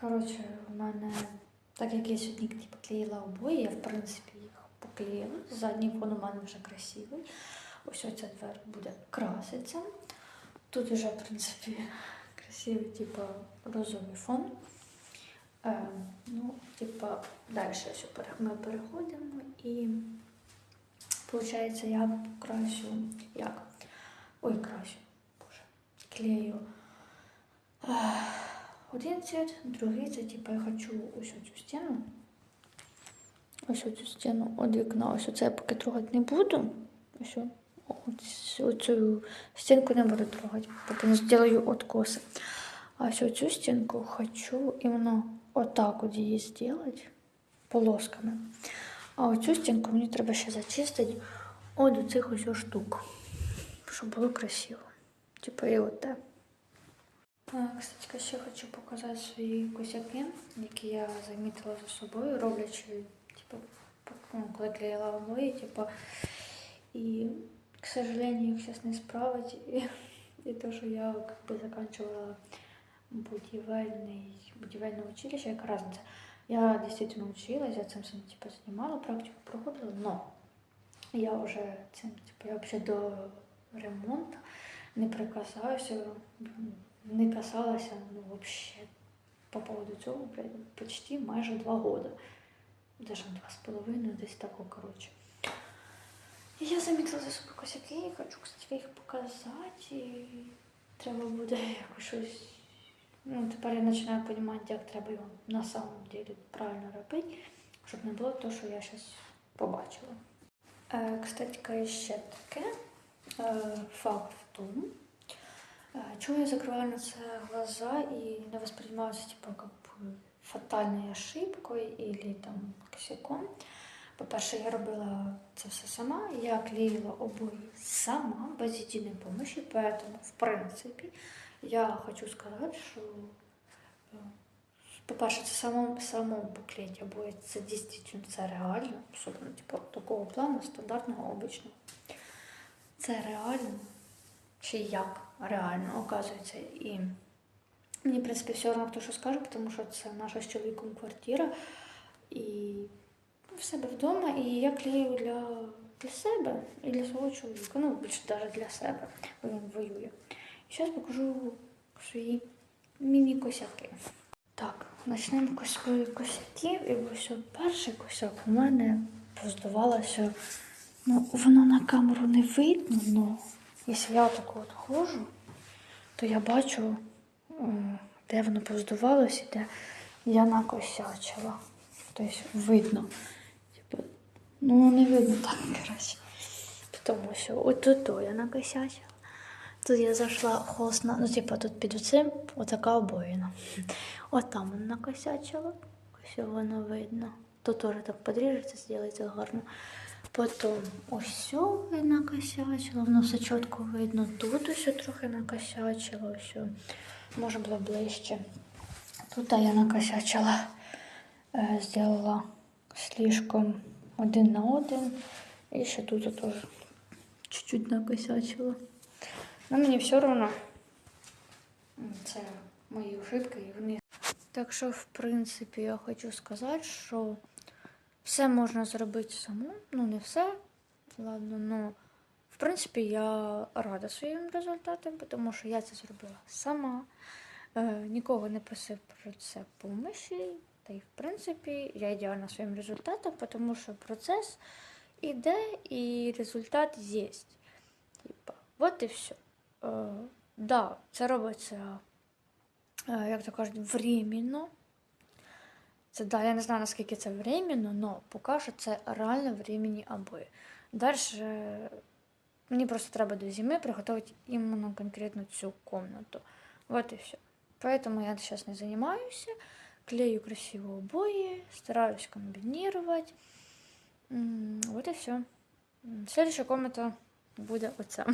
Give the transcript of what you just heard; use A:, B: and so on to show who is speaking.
A: Коротше, у мене, так як я сьогодні типу, клеїла обої, я в принципі їх поклеїла. Задній фон у мене вже красивий. Ось оця двер буде краситься. Тут вже, в принципі, красивий, типу, розовий фон. Е, ну, типа, далі ми переходимо і виходить, я красю як? Ой, красю, боже, клею. Один цвет, другий це типа я хочу ось цю стіну. Ось цю стіну від вікна. Ось це я поки трогати не буду. Ось оцю стінку не буду трогати, поки не зроблю откоси. А ось цю стінку хочу іменно отак от її зробити полосками. А оцю стінку мені треба ще зачистити от цих ось штук, щоб було красиво. Типа і оте. Кстати, ще хочу показати свої косяки, які я замітила за собою, роблячи, типу, ну, коли клеїла обої, типу, і, к сожалению, їх зараз не справить. І, і то, що я как бы заканчивала будівельний, будівельне училище, яка разниця. Я дійсно училась, я цим всім типу, знімала, практику проходила, но я вже цим, типу, я взагалі до ремонту не прикасаюся, не касалася, ну, вообще, по поводу цього, почти майже два года. Даже два з половиною, десь тако, коротше. І я замітила за собою косяки, і хочу, кстати, їх показати. І треба буде якось щось. Ну, тепер я починаю розуміти, як треба його на самом деле правильно робити, щоб не було того, що я зараз побачила. Е, кстати, ще таке. Е, факт в тому, Чего я закрываю на це глаза и не воспринимаются типа как бы фатальной ошибкой или там косяком. По-перше, я робила це все сама, я клеїла обої сама, без єдиної помощи, поэтому, в принципі, я хочу сказати, що, е, по-перше, це самому, самому поклеїти обої, це дійсно це реально, особливо типу, такого плану, стандартного, обичного. Це реально чи як реально оказується. І мені, в принципі, все одно, хто що скаже, тому що це наша з чоловіком квартира. І в себе вдома, і я клею для, для себе і для свого чоловіка. Ну, більше навіть для себе, бо він воює. І зараз покажу свої міні-косяки. Так, почнемо з косяків. І ось перший косяк у мене поздавалося. Ну, воно на камеру не видно, але якщо я так от ходжу, то я бачу, де воно поздувалося, де я накосячила. Тобто видно. Типу, ну, не видно так, коротше. Тому що от тут то я накосячила. Тут я зайшла холсна, ну, типу, тут під оцим отака обоїна. От там вона накосячила. Ось воно видно. Тут теж так подріжеться, зробиться гарно. Потім ось сьогодні накосячила, воно все чітко видно. Тут ось трохи накосячила, ось може було ближче. Тут я накосячила, зробила слишком один на один. І ще тут теж чуть-чуть накосячила. Ну, мені все одно. Це мої ошибки і вони. Так що, в принципі, я хочу сказати, що все можна зробити самому. Ну, не все. Ладно, ну, в принципі, я рада своїм результатам, тому що я це зробила сама. Е, нікого не просив про це помощі. Та й в принципі я ідеальна своїм результатом, тому що процес іде і результат є. Типа, от і все. Е, да, це робиться, е, як то кажуть, временно. Це да, я не знаю, наскільки це временно, але поки що це реально временні обої. Далі мені просто треба до зими приготувати іменно конкретно цю комнату. Вот и все. Поэтому я сейчас не занимаюсь. Клею красиво обои, стараюсь комбинировать. Вот и все. Следующая комната будет оця.